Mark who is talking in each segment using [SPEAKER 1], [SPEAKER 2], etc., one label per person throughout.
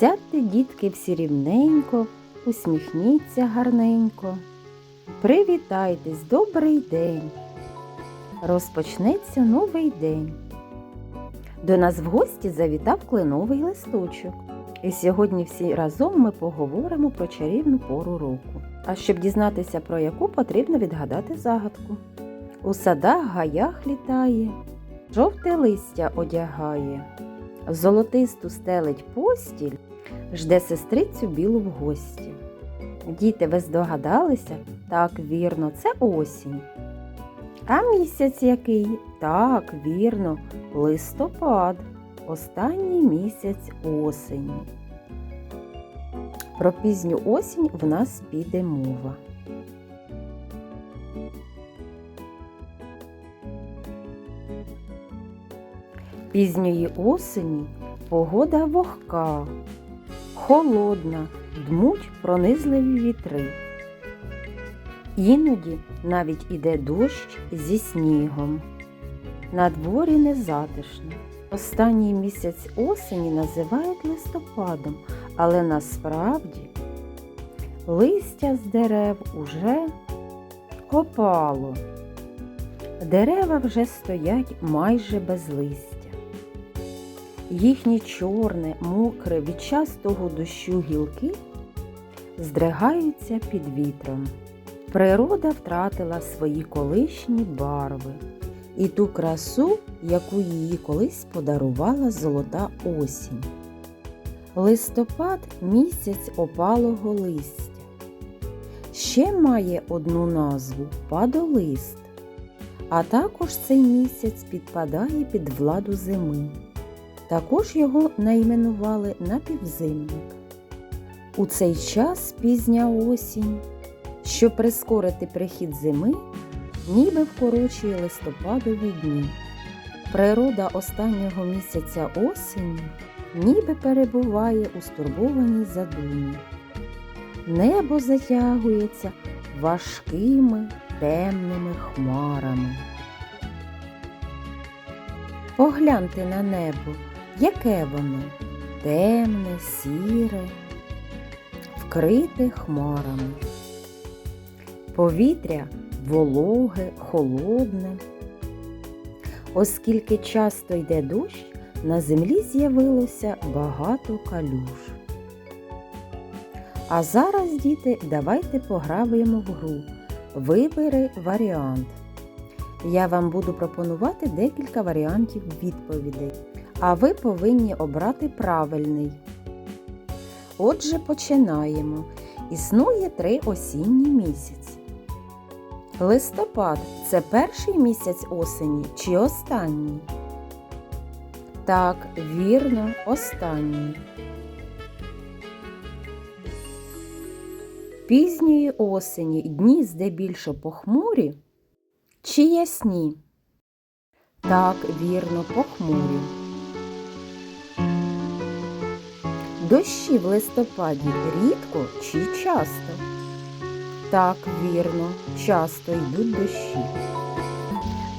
[SPEAKER 1] Сядьте, дітки, всі рівненько, усміхніться гарненько. Привітайтесь, добрий день. Розпочнеться новий день. До нас в гості завітав кленовий листочок. І сьогодні всі разом ми поговоримо про чарівну пору року. А щоб дізнатися про яку потрібно відгадати загадку. У садах гаях літає, жовте листя одягає, золотисту стелить постіль, жде сестрицю білу в гості. Діти, ви здогадалися? Так, вірно, це осінь. А місяць який? Так, вірно, листопад, останній місяць осені. Про пізню осінь в нас піде мова. Пізньої осені погода вогка, холодна, дмуть пронизливі вітри. Іноді навіть іде дощ зі снігом. На дворі незатишно. Останній місяць осені називають листопадом, але насправді листя з дерев уже опало. Дерева вже стоять майже без листя. Їхні чорне, мокре від частого дощу гілки здригаються під вітром. Природа втратила свої колишні барви і ту красу, яку її колись подарувала золота осінь. Листопад місяць опалого листя. Ще має одну назву падолист, а також цей місяць підпадає під владу зими. Також його найменували напівзимник. У цей час пізня осінь, щоб прискорити прихід зими, ніби вкорочує листопадові дні. Природа останнього місяця осені ніби перебуває у стурбованій задумі. Небо затягується важкими темними хмарами. Погляньте на небо, яке воно темне, сіре, вкрите хмарами. Повітря вологе, холодне. Оскільки часто йде дощ, на землі з'явилося багато калюж. А зараз, діти, давайте пограємо в гру. Вибери варіант. Я вам буду пропонувати декілька варіантів відповідей, а ви повинні обрати правильний. Отже, починаємо. Існує три осінні місяці. Листопад це перший місяць осені чи останній? Так, вірно, останній. Пізньої осені дні здебільшого похмурі чи ясні? Так, вірно, похмурі. Дощі в листопаді рідко чи часто? Так, вірно, часто йдуть дощі.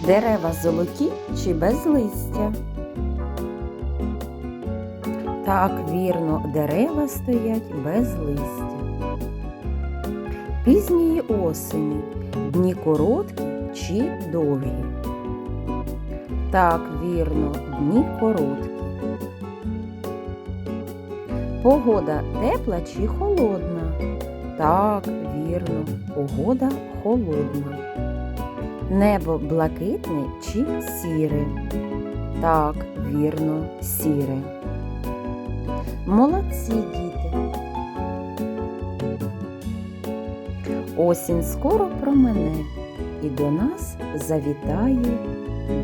[SPEAKER 1] Дерева золоті чи без листя? Так, вірно, дерева стоять без листя. Пізньої осені дні короткі чи довгі? Так, вірно, дні короткі. Погода тепла чи холодна? Так, вірно, погода холодна. Небо блакитне чи сіре? Так, вірно, сіре. Молодці діти. Осінь скоро промене, і до нас завітає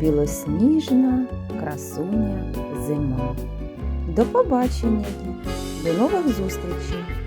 [SPEAKER 1] білосніжна красуня зима. До побачення, діти! До нових зустрічей!